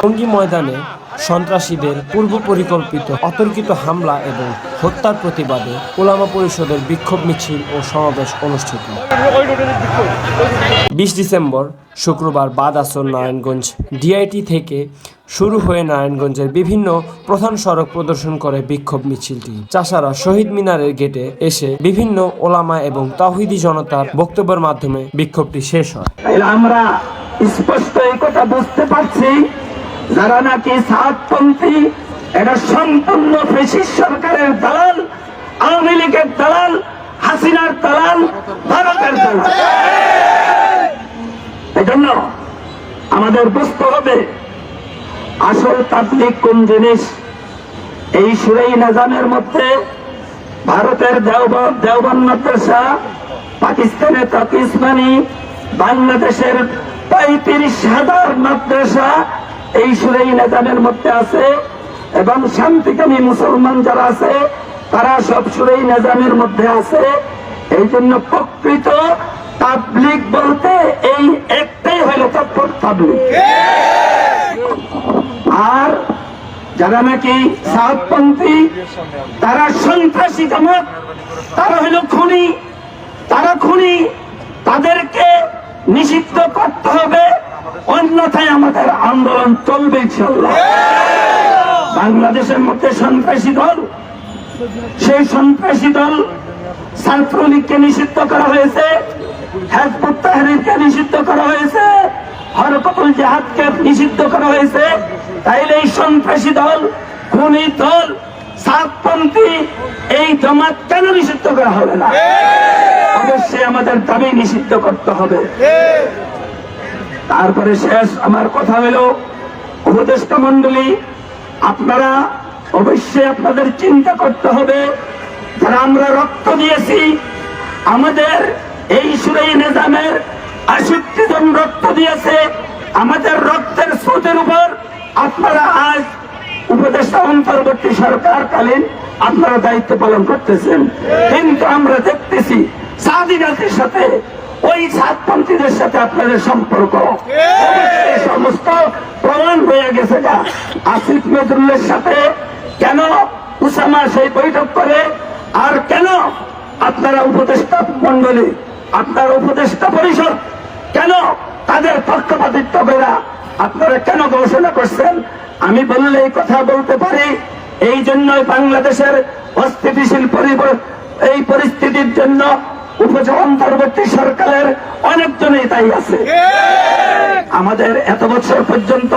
টঙ্গী ময়দানে সন্ত্রাসীদের পূর্ব পরিকল্পিত অতর্কিত হামলা এবং হত্যার প্রতিবাদে ওলামা পরিষদের বিক্ষোভ মিছিল ও সমাবেশ অনুষ্ঠিত। বিশ ডিসেম্বর, শুক্রবার বাদ আসর নারায়ণগঞ্জ ডিআইটি থেকে শুরু হয়ে নারায়ণগঞ্জের বিভিন্ন প্রধান সড়ক প্রদর্শন করে বিক্ষোভ মিছিলটি। চাষারা শহীদ মিনারের গেটে এসে বিভিন্ন ওলামা এবং তাহিদি জনতার বক্তব্যের মাধ্যমে বিক্ষোভটি শেষ হয়। আমরা স্পষ্ট এই কথা বুঝতে পারছি যারা নাকি সাতপন্থী এটা সম্পূর্ণ ফেসিস সরকারের দালাল, আওয়ামী লীগের দালাল, হাসিনার দালাল, ভারতের দালাল। এই জন্য আমাদের বুঝতে হবে, আসল তাবলিক কোন জিনিস? এই সুরেই নাজামের মধ্যে ভারতের দেওবন্দ দেওবন্দ মাদ্রাসা, পাকিস্তানের পাকিস্তানি বাংলাদেশের পঁয়ত্রিশ হাজার মাদ্রাসা এই সুরেই নেজামের মধ্যে আছে এবং শান্তিকামী মুসলমান যারা আছে, তারা সব সুরেই নেজামের মধ্যে আছে। এই জন্য প্রকৃত তাবলিক বলতে এই একটাই হইল তাবলিক আর যারা নাকি সাতপন্থী তারা সন্ত্রাসী জামাত, তারা হলো খুনি। তারা খুনি, তাদেরকে নিষিদ্ধ করতে হবে। অন্যথায় আমাদের আন্দোলন চলবে ইনশাল্লাহ বাংলাদেশের মধ্যে সন্ত্রাসী দল সেই সন্ত্রাসী দল ছাত্রলীগকে নিষিদ্ধ করা হয়েছে হেজবুত তাহরিরকে নিষিদ্ধ করা হয়েছে হরকতুল জাহাদকে নিষিদ্ধ করা হয়েছে। তাইলে এই সন্ত্রাসী দল খুনি দল সাতপন্থী এই জমাত কেন নিষিদ্ধ করা হবে না? অবশ্যই আমাদের দাবি নিষিদ্ধ করতে হবে। তারপরে শেষ আমার কথা হলো, উপদেষ্টা মন্ডলী আপনারা অবশ্যই আপনাদের চিন্তা করতে হবে, যারা আমরা রক্ত দিয়েছি, আমাদের এই সুরেই নিজামের আষট্টি জন রক্ত দিয়েছে, আমাদের রক্তের স্রোতের উপর আপনারা আজ উপদেষ্টা অন্তর্বর্তী সরকারকালীন আপনারা দায়িত্ব পালন করতেছেন। কিন্তু আমরা দেখতেছি স্বাধীনতার সাথে ওই সাতপন্থীদের সাথে আপনাদের সম্পর্ক। সমস্ত প্রমাণ হয়ে গেছে যা আসিফ নজরুলের সাথে কেন উসামা সেই বৈঠক করে? আর কেন আপনারা উপদেষ্টা মন্ডলী আপনার উপদেষ্টা পরিষদ, কেন তাদের পক্ষপাতিত্ব বেড়া আপনারা কেন ঘোষণা করছেন? আমি বললে এই কথা বলতে পারি। এই জন্যই বাংলাদেশের অস্থিতিশীল পরিবার এই পরিস্থিতির জন্য অন্তর্বর্তী সরকারের অনেকজনই তাই আছে। আমাদের এত বছর পর্যন্ত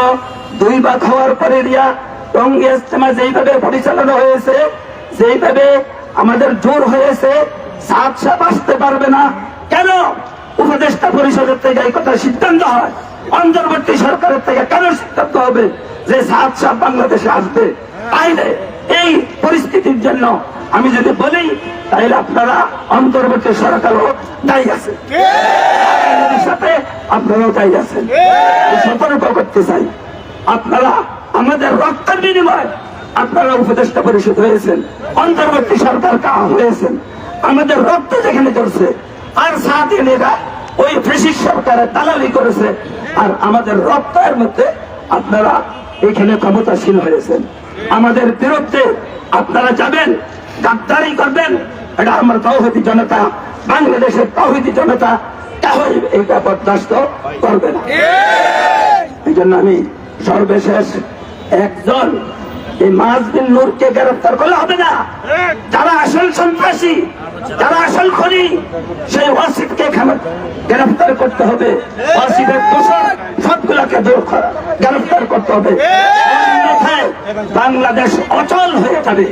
দুই ভাগ হওয়ার পরে রিয়া টঙ্গি ইজতেমা যেইভাবে পরিচালনা হয়েছে, যেইভাবে আমাদের জোর হয়েছে, সাত সাপ আসতে পারবে না। কেন? উপদেষ্টা পরিষদের থেকে এই কথা সিদ্ধান্ত হয়। অন্তর্বর্তী সরকারের থেকে কেন সিদ্ধান্ত হবে যে সাত সাপ বাংলাদেশে আসবে? তাইলে এই পরিস্থিতির জন্য আমি যদি বলি তাহলে আপনারা অন্তর্বর্তী সরকারও দায়ী আছে সাথে আপনারাও দায়ী আছেন। সতর্ক করতে চাই। আপনারা আমাদের রক্তের বিনিময় আপনারা উপদেষ্টা পরিষদ হয়েছেন অন্তর্বর্তী সরকার কা হয়েছেন। আমাদের রক্ত যেখানে চলছে আর সাথীরা ওই ব্রিটিশ সরকারের দালালি করেছে। আর আমাদের রক্তের মধ্যে আপনারা এখানে ক্ষমতাশীল হয়েছেন। আমাদের বিরুদ্ধে আপনারা যাবেন, গাদ্দারি করবেন, এটা আমার তৌহিদি জনতা, বাংলাদেশের তৌহিদি জনতা তাহলে এইটা বরদাস্ত করবে না। এই জন্য আমি সর্বশেষ একজন এই মাজবিন নূরকে গ্রেফতার করলে হবে না। যারা আসল সন্ত্রাসী, যারা আসল খনি, সেই ওয়াসিফকে গ্রেফতার করতে হবে। ওয়াসিফের দোষর সবগুলাকে দূর গ্রেফতার করতে হবে। বাংলাদেশ অচল হয়ে যাবে।